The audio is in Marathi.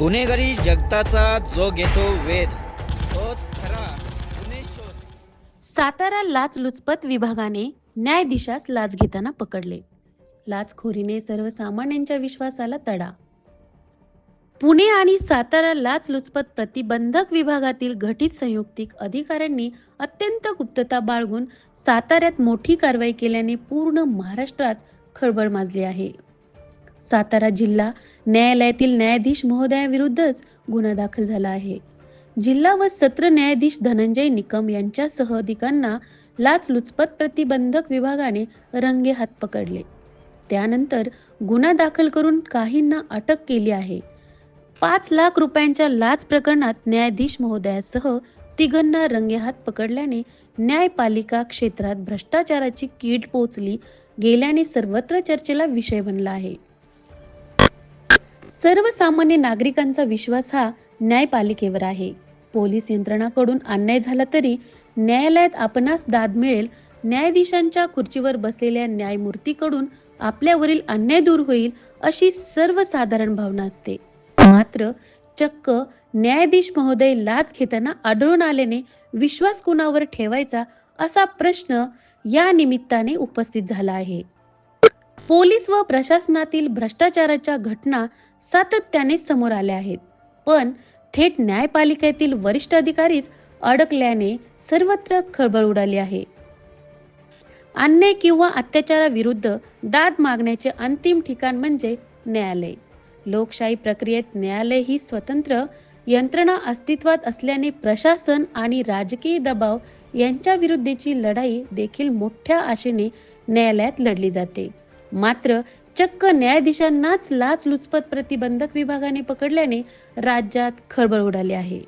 गुन्हेगारी जगताचा जो घेतो वेध तोच खरा गुन्हे शोध. सातारा लाचलुचपत विभागाने न्यायाधीशास लाच घेताना पकडले. लाचखोरीने सर्वसामान्यांच्या विश्वासाला तडा. पुणे आणि सातारा लाचलुचपत प्रतिबंधक विभागातील घटित संयुक्तिक अधिकाऱ्यांनी अत्यंत गुप्तता बाळगून साताऱ्यात मोठी कारवाई केल्याने पूर्ण महाराष्ट्रात खळबळ माजली आहे. सातारा जिल्हा न्यायालयातील न्यायाधीश महोदयाविरुद्धच गुन्हा दाखल झाला आहे. जिल्हा व सत्र न्यायाधीश धनंजय निकम यांच्यासह अधिकांना लाचलुचपत प्रतिबंधक विभागाने रंगे हात पकडले. त्यानंतर गुन्हा दाखल करून काहींना अटक केली आहे. पाच लाख रुपयांच्या लाच प्रकरणात न्यायाधीश महोदयासह तिघांना रंगेहात पकडल्याने न्यायपालिका क्षेत्रात भ्रष्टाचाराची कीड पोचली गेल्याने सर्वत्र चर्चेला विषय बनला आहे. सर्वसामान्य नागरिकांचा विश्वास हा न्यायपालिकेवर आहे. पोलीस यंत्रणाकडून अन्याय झाला तरी न्यायालयात आपणास दाद मिळेल. न्यायाधीशांच्या खुर्चीवर बसलेल्या न्यायमूर्तीकडून आपल्यावरील अन्याय दूर होईल अशी सर्वसाधारण भावना असते. मात्र चक्क न्यायाधीश महोदय लाच घेताना आढळून आल्याने विश्वास कुणावर ठेवायचा असा प्रश्न या निमित्ताने उपस्थित झाला आहे. पोलीस व प्रशासनातील भ्रष्टाचाराच्या घटना सातत्याने समोर आल्या आहेत. पण थेट न्यायपालिकेतील वरिष्ठ अधिकारीच अडकल्याने सर्वत्र खळबळ उडाली आहे. अन्याय किंवा अत्याचाराविरुद्ध दाद मागण्याचे अंतिम ठिकाण म्हणजे न्यायालय. लोकशाही प्रक्रियेत न्यायालय ही स्वतंत्र यंत्रणा अस्तित्वात असल्याने प्रशासन आणि राजकीय दबाव यांच्या विरुद्धची लढाई देखील मोठ्या आशेने न्यायालयात लढली जाते. मात्र चक्क न्यायाधीशांनाच लाचलुचपत प्रतिबंधक विभागाने पकडल्याने राज्यात खळबळ उडाली आहे.